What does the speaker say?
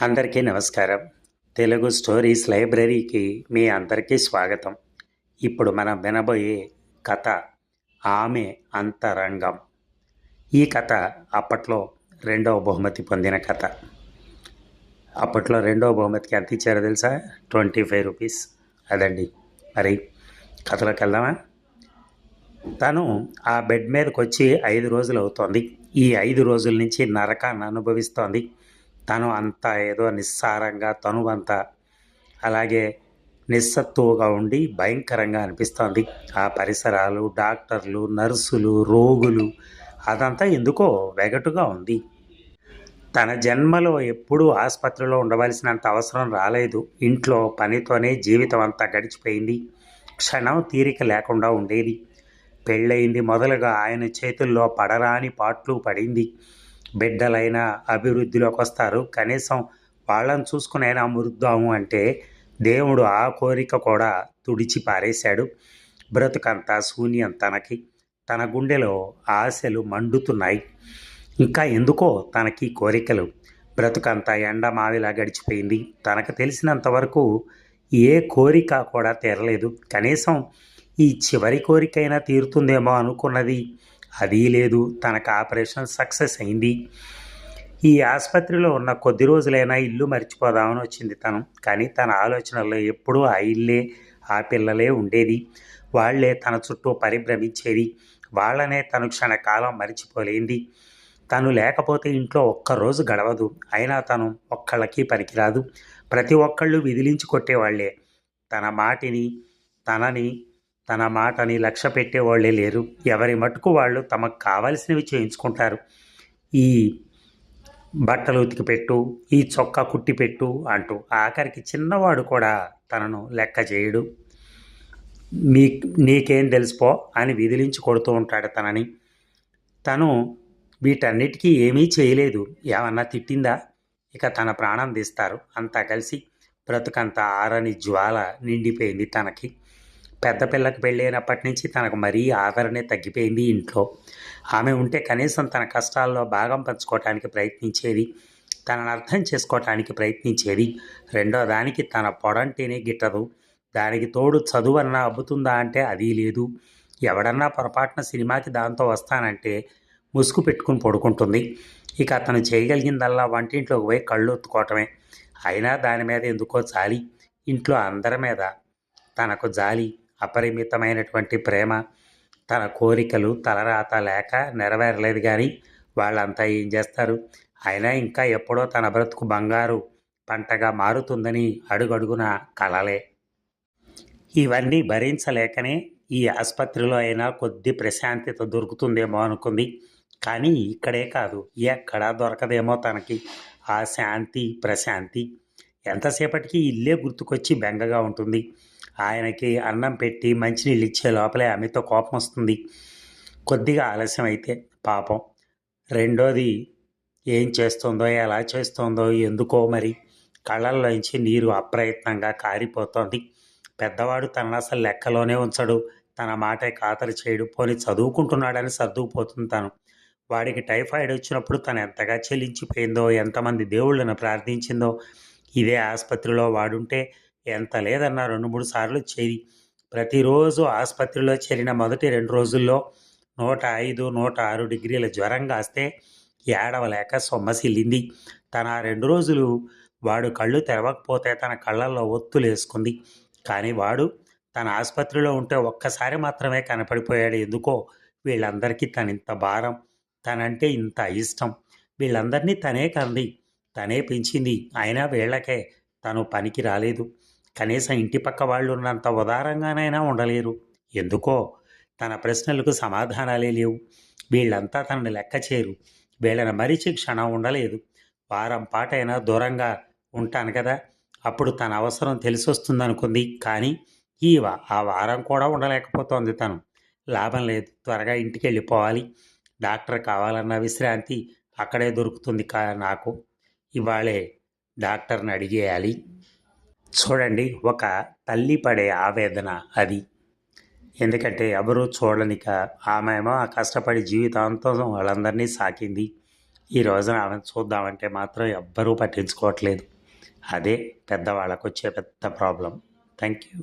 అందరికీ నమస్కారం. తెలుగు స్టోరీస్ లైబ్రరీకి మీ అందరికీ స్వాగతం. ఇప్పుడు మనం వినబోయే కథ ఆమె అంతరంగం. ఈ కథ అప్పట్లో రెండవ బహుమతి పొందిన కథ. అప్పట్లో రెండవ బహుమతికి ఎంత ఇచ్చారో తెలుసా? Twenty five rupees. అదండి. మరి కథలోకి వెళ్దామా? తను ఆ బెడ్ మీదకి వచ్చి ఐదు రోజులు అవుతోంది. ఈ ఐదు రోజుల నుంచి నరకాన్ని అనుభవిస్తోంది. తను అంతా ఏదో నిస్సారంగా తను అంత అలాగే నిస్సత్తువుగా ఉండి భయంకరంగా అనిపిస్తోంది. ఆ పరిసరాలు డాక్టర్లు నర్సులు రోగులు అదంతా ఎందుకో వెగటుగా ఉంది. తన జన్మలో ఎప్పుడూ ఆసుపత్రిలో ఉండవలసినంత అవసరం రాలేదు. ఇంట్లో పనితోనే జీవితం అంతా గడిచిపోయింది. క్షణం తీరిక లేకుండా ఉండేది. పెళ్ళయింది మొదలుగా ఆయన చేతుల్లో పడరాని పాట్లు పడింది. బిడ్డలైనా అభివృద్ధిలోకి వస్తారు. కనీసం వాళ్ళని చూసుకునైనా మురుద్దాము అంటే దేవుడు ఆ కోరిక కూడా తుడిచి పారేశాడు. బ్రతుకంతా శూన్యం తనకి. తన గుండెలో ఆశలు మండుతున్నాయి. ఇంకా ఎందుకో తనకి కోరికలు. బ్రతుకంతా ఎండ మావిలా గడిచిపోయింది. తనకు తెలిసినంత వరకు ఏ కోరిక కూడా తీరలేదు. కనీసం ఈ చివరి కోరికైనా తీరుతుందేమో అనుకున్నది అది లేదు తనకు ఆపరేషన్ సక్సెస్ అయింది. ఈ ఆసుపత్రిలో ఉన్న కొద్ది రోజులైనా ఇల్లు మర్చిపోదామని వచ్చింది తను. కానీ తన ఆలోచనల్లో ఎప్పుడూ ఆ ఇల్లే ఆ పిల్లలే ఉండేది. వాళ్ళే తన చుట్టూ పరిభ్రమించేది. వాళ్ళనే తను క్షణకాలం మరిచిపోలేంది. తను లేకపోతే ఇంట్లో ఒక్కరోజు గడవదు. అయినా తను ఒక్కళ్ళకి పనికిరాదు. ప్రతి ఒక్కళ్ళు విదిలించి కొట్టేవాళ్ళే. తన మాటిని తనని తన మాటని లక్ష్య పెట్టేవాళ్ళే లేరు. ఎవరి మటుకు వాళ్ళు తమకు కావలసినవి చేయించుకుంటారు. ఈ బట్టలు ఉతికి పెట్టు ఈ చొక్కా కుట్టి పెట్టు అంటూ ఆఖరికి చిన్నవాడు కూడా తనను లెక్క చేయడు. మీ నీకేం తెలిసిపో అని విదిలించి కొడుతూ ఉంటాడు తనని. తను వీటన్నిటికీ ఏమీ చేయలేదు. ఏమన్నా తిట్టిందా? ఇక తన ప్రాణం తీస్తారు. అంతా కలిసి బ్రతుకంత ఆరని జ్వాల నిండిపోయింది తనకి. పెద్ద పిల్లకి పెళ్ళైనప్పటి నుంచి తనకు మరీ ఆదరణే తగ్గిపోయింది ఇంట్లో. ఆమె ఉంటే కనీసం తన కష్టాల్లో భాగం పంచుకోవటానికి ప్రయత్నించేది తనను అర్థం చేసుకోవటానికి ప్రయత్నించేది. రెండో దానికి తన పొడంటేనే గిట్టదు. దానికి తోడు చదువు అన్నా అబ్బుతుందా అంటే అది లేదు. ఎవడన్నా పొరపాటున సినిమాకి దాంతో వస్తానంటే ముసుగు పెట్టుకుని పడుకుంటుంది. ఇక అతను చేయగలిగిందల్లా వంటింట్లోకి పోయి కళ్ళు ఒత్తుకోవటమే. అయినా దాని మీద ఎందుకో జాలి. ఇంట్లో అందరి మీద తనకు జాలి. అపరిమితమైనటువంటి ప్రేమ తన కోరికలు తలరాత లేక నెరవేరలేదు కానీ వాళ్ళంతా ఏం చేస్తారు? అయినా ఇంకా ఎప్పుడో తన బ్రతుకు బంగారు పంటగా మారుతుందని అడుగడుగున కలలే. ఇవన్నీ భరించలేకనే ఈ ఆసుపత్రిలో అయినా కొద్ది ప్రశాంతత దొరుకుతుందేమో అనుకుంది. కానీ ఇక్కడే కాదు ఎక్కడా దొరకదేమో తనకి. ఆ శాంతి ప్రశాంతి. ఎంతసేపటికి ఇల్లే గుర్తుకొచ్చి బెంగగా ఉంటుంది. ఆయనకి అన్నం పెట్టి మంచినీళ్ళు ఇచ్చే లోపలే ఆమెతో కోపం వస్తుంది. కొద్దిగా ఆలస్యం అయితే పాపం. రెండోది ఏం చేస్తుందో ఎలా చేస్తుందో ఎందుకో మరి. కళ్ళల్లోంచి నీరు అప్రయత్నంగా కారిపోతోంది. పెద్దవాడు తనను అసలు లెక్కలోనే ఉంచడు. తన మాటే ఖాతరు చేయడు. పోని చదువుకుంటున్నాడని సర్దుకుపోతుంది తను. వాడికి టైఫాయిడ్ వచ్చినప్పుడు తను ఎంతగా చెల్లించిపోయిందో ఎంతమంది దేవుళ్ళను ప్రార్థించిందో ఇదే ఆసుపత్రిలో వాడుంటే ఎంత లేదన్నా రెండు మూడు సార్లు చేరి ప్రతిరోజు ఆసుపత్రిలో చేరిన మొదటి రెండు రోజుల్లో నూట ఐదు నూట ఆరు డిగ్రీల జ్వరం కాస్తే ఏడవలేక సొమ్మసిల్లింది తన రెండు రోజులు వాడు కళ్ళు తెరవకపోతే తన కళ్ళల్లో ఒత్తులేసుకుంది కానీ వాడు తన ఆసుపత్రిలో ఉంటే ఒక్కసారి మాత్రమే కనపడిపోయాడు. ఎందుకో వీళ్ళందరికీ తనింత భారం. తనంటే ఇంత ఇష్టం వీళ్ళందరినీ తనే కంది. తనే పెంచింది. అయినా వీళ్ళకే తను పనికి రాలేదు. కనీసం ఇంటి పక్క వాళ్ళు ఉన్నంత ఉదారంగానైనా ఉండలేరు. ఎందుకో? తన ప్రశ్నలకు సమాధానాలే లేవు. వీళ్ళంతా తనని లెక్క చేయరు. వీళ్ళని మరిచి క్షణం ఉండలేదు. వారం పాటైనా దూరంగా ఉంటాను కదా? అప్పుడు తన అవసరం తెలిసొస్తుందనుకుంది. కానీ ఈ ఆ వారం కూడా ఉండలేకపోతోంది తను. లాభం లేదు. త్వరగా ఇంటికి వెళ్ళిపోవాలి డాక్టర్ కావాలన్న విశ్రాంతి అక్కడే దొరుకుతుంది కా నాకు. ఇవాళే డాక్టర్ని అడిగేయాలి. చూడండి ఒక తల్లి పడే ఆవేదన అది. ఎందుకంటే ఎవరూ చూడనిక ఆమె ఏమో ఆ కష్టపడి జీవితాంతం వాళ్ళందరినీ సాకింది. ఈ రోజున ఆమెను చూద్దామంటే మాత్రం ఎవ్వరూ పట్టించుకోవట్లేదు. అదే పెద్దవాళ్ళకు వచ్చే పెద్ద ప్రాబ్లం. Thank you